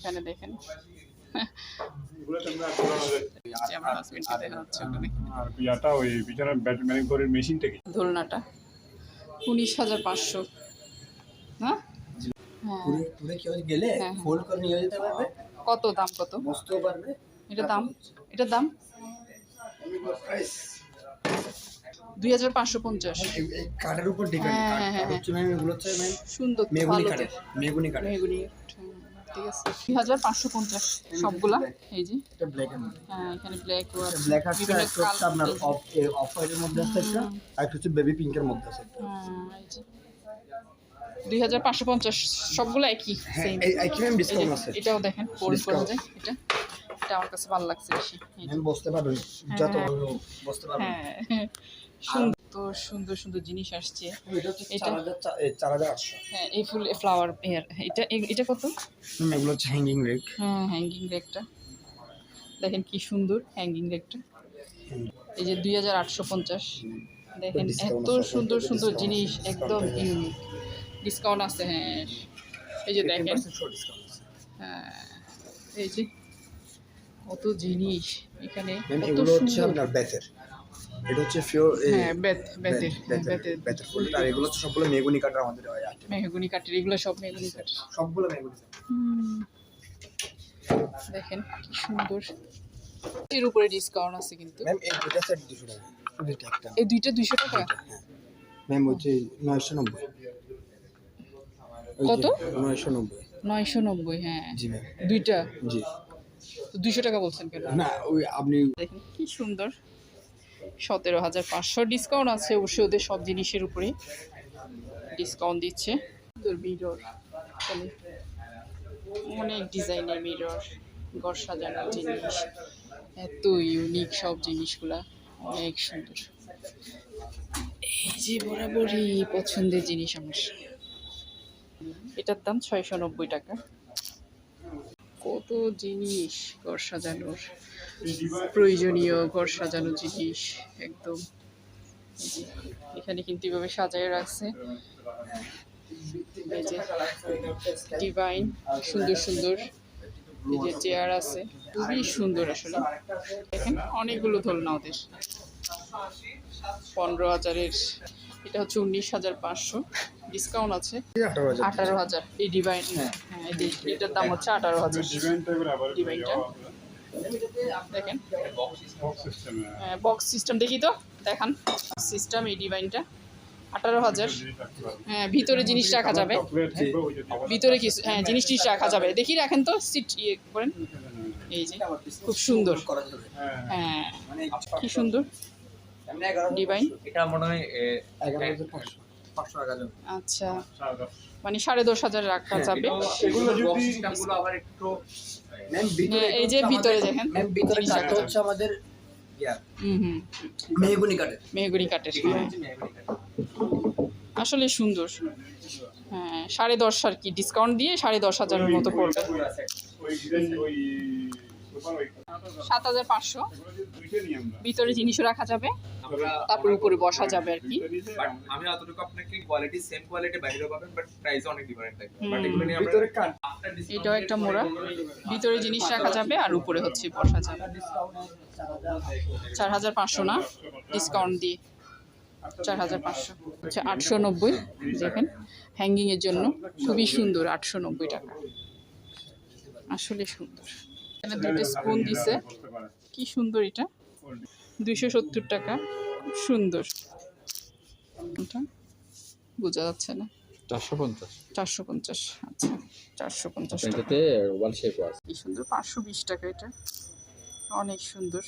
এখানে দেখেন। মানে দোলনাটা। উনিশ হাজার পাঁচশো। হ্যাঁ? হ্যাঁ। গেলে হ্যাঁ। ফোল্ড করে নিয়ে যেতে পারবে? কত দাম কত? বসতেও পারবে। এটা দাম? এটার দাম? দুই হাজার পাঁচশো পঞ্চাশ। কাঠের উপর ডিপেন্ড হ্যাঁ, হ্যাঁ, হ্যাঁ, সুন্দর মেগুনি কাঠের। মেগুনি কাঠের। মেহগুনি ঠিক আছে। দুই হাজার পাঁচশো পঞ্চাশ সবগুলা এই যে। এটা ব্ল্যাক হ্যাঁ এখানে ব্ল্যাক ব্ল্যাক আছে। একটা আপনার অফ অফ হোয়াইটের মধ্যে আছে একটা আর হচ্ছে বেবি পিঙ্কের মধ্যে আছে একটা। দুই হাজার পাঁচশো পঞ্চাশ সবগুলো একই হ্যাঁ সেম এই একই ডিসকাউন্ট আছে। এটাও দেখেন ফোল্ড করা যায় এটা। এটা আমার কাছে ভালো লাগছে বেশি এই বসতে পারবেন যত হ্যাঁ। ভালো বসতে পারবেন। হ্যাঁ। সুন্দর সুন্দর সুন্দর জিনিস আসছে। এটা চার হাজার আটশো হ্যাঁ এই ফুল ফ্লাওয়ার এটা এটা কত? এগুলো হচ্ছে হ্যাঙ্গিং রেক হ্যাঁ হ্যাঙ্গিং রেকটা দেখেন কি সুন্দর হ্যাঙ্গিং রেকটা এই যে দুই হাজার আটশো পঞ্চাশ। দেখেন এত সুন্দর সুন্দর জিনিস একদম ইউনিক ডিসকাউন্ট আছে হ্যাঁ। এই যে দেখেন। হ্যাঁ এই যে কত জিনিস। এখানে এগুলো হচ্ছে সুন্দর। আপনার বেতের। এটা হচ্ছে ফিওর বেতের ফুল আর এগুলো হচ্ছে সবগুলো মেগুনি আমাদের হয়। মেহগুনি। কাঠের এগুলো সব কাঠের। সবগুলো মেগুনি। দেখেন কি সুন্দর। এর উপরে ডিসকাউন্ট আছে কিন্তু। ম্যাম এই দুটা সেট দুশো টাকা। শুধু একটা। এই দুইটা দুইশো টাকা? ম্যাম হচ্ছে নয়শো নব্বই। কত? নয়শো নব্বই। নয়শো নব্বই হ্যাঁ। জি ম্যাম দুইটা? জি। তো দুইশো টাকা বলছেন কেন? না ওই আপনি দেখেন কি সুন্দর। সতেরো হাজার পাঁচশো ডিসকাউন্ট আছে, অবশ্যই ওদের সব জিনিসের উপরে ডিসকাউন্ট দিচ্ছে। অনেক ডিজাইনের মিরর ঘর সাজানোর জিনিস, এত ইউনিক সব জিনিসগুলা, অনেক সুন্দর। এই যে বরাবরই পছন্দের জিনিস আমার। এটার দাম ছয়শো নব্বই টাকা। কত জিনিস ঘর সাজানোর। প্রয়োজনীয় ঘর সাজানোর জিনিস একদম। এখানে কিন্তু এভাবে সাজায় রাখছে। এই যে ডিভাইন সুন্দর সুন্দর। এই যে চেয়ার আছে খুবই সুন্দর আসলে। দেখেন অনেকগুলো দোলনা ওদের। পনেরো হাজারের এটা হচ্ছে উনিশ হাজার পাঁচশো। ডিসকাউন্ট আছে। আঠারো হাজার। এই ডিভাইন হ্যাঁ এটার দাম হচ্ছে আঠারো হাজার। ডিজাইনটা? দেখেন। বক্স সিস্টেম দেখি তো দেখান। সিস্টেম এই ডিভাইনটা আঠারো হাজার। হ্যাঁ ভিতরে জিনিস রাখা যাবে। ভিতরে কিছু হ্যাঁ জিনিস টিনিস রাখা যাবে। দেখি রাখেন তো সিট ইয়ে করেন। এই যে খুব সুন্দর। হ্যাঁ কি সুন্দর। ডিভাইন এটা মনে হয় যাবে আচ্ছা। মানে সাড়ে দশ হাজার রাখা যাবে? একটু ম্যাম হ্যাঁ, এই যে ভিতরে দেখেন। ভিতরে হচ্ছে আমাদের হুম হুম। মেহগুনি কাঠের। মেহগুনি কাঠের হ্যাঁ। আসলে সুন্দর। হ্যাঁ সাড়ে দশ আর কি ডিসকাউন্ট দিয়ে সাড়ে দশ হাজারের মতো পড়বে। সাত হাজার পাঁচশো। ভিতরে জিনিসও রাখা যাবে তারপর উপরে বসা যাবে আর কি। আমি অতটুকু আপনাকে কোয়ালিটি সেম কোয়ালিটি বাইরেও পাবেন বাট প্রাইস অনেক ডিফারেন্ট থাকবে বাট এগুলো নিয়ে ভিতরে কাঠ। এটাও একটা মোড়া। ভিতরে জিনিস রাখা যাবে আর উপরে হচ্ছে বসা যাবে। চার হাজার পাঁচশো না? ডিসকাউন্ট দিয়ে চার হাজার পাঁচশো। আচ্ছা আটশো নব্বই দেখেন। হ্যাঙ্গিংয়ের জন্য খুবই সুন্দর আটশো নব্বই টাকা। আসলে সুন্দর। দুটো স্পুন দিছে। কি সুন্দর এটা। দুইশো সত্তর টাকা। খুব সুন্দর। এটা বোঝা যাচ্ছে না। চারশো পঞ্চাশ। চারশো পঞ্চাশ। আচ্ছা চারশো পঞ্চাশ টাকা। এটাতে ওয়াল শেপ আছে। কি সুন্দর পাঁচশো বিশ টাকা এটা। অনেক সুন্দর।